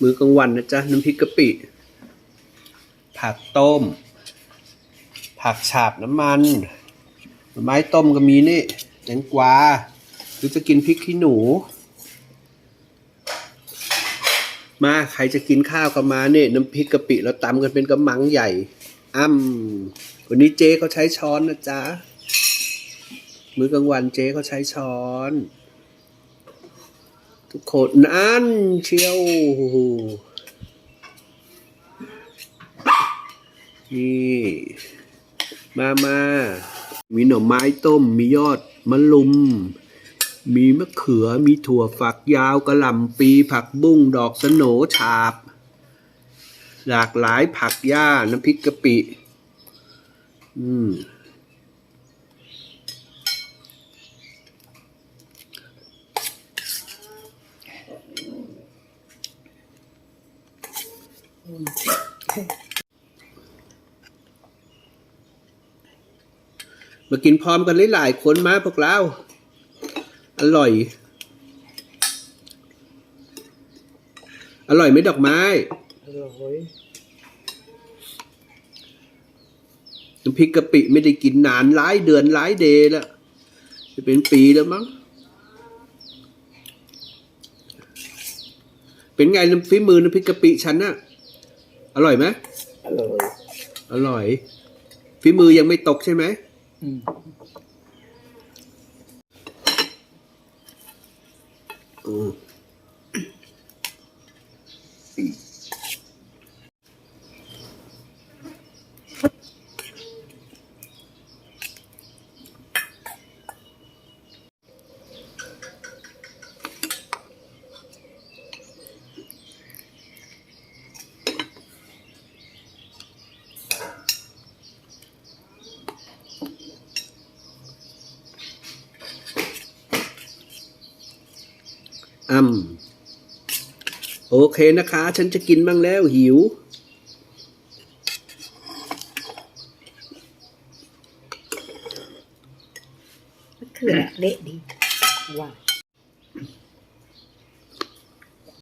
มื้อกลางวันนะจ๊ะ น้ำพริกกะปิ ผักต้ม ผักฉาบน้ำมันไม้ต้มก็มีนี่แตงกวาหรือจะกินพริกขี้หนู มาใครจะกินข้าวก็มาเนี่ยน้ำพริกกะปิเราตำกันเป็นกระมังใหญ่ อ้ำวันนี้เจ๊เขาใช้ช้อนนะจ๊ะ มื้อกลางวันเจ๊เขาใช้ช้อน ทุกคนนั่นเชียวนี่มามา มีหน่อไม้ต้ม มียอดมะลุม มีมะเขือ มีถั่วฝักยาวกระหล่ำปี ผักบุ้ง ดอกสโหนฉาบ หลากหลายผักหญ้า น้ำพริกกะปิ อืม มากินพร้อมกันหลายๆคนมาพวกเรา อร่อย อร่อยไหมดอกไม้ อร่อยน้ำพริกกะปิไม่ได้กินนานหลายเดือนหลายเดย์แล้ว จะเป็นปีแล้วมั้ง เป็นไงน้ำฝีมือน้ำพริกกะปิฉันน่ะ อร่อยไหมอร่อยอร่อยฝีมือยังไม่ตกใช่ไหมอืมอืม อืมโอเคนะคะ ฉันจะกินบ้างแล้วหิว มะเขือเละดีว่า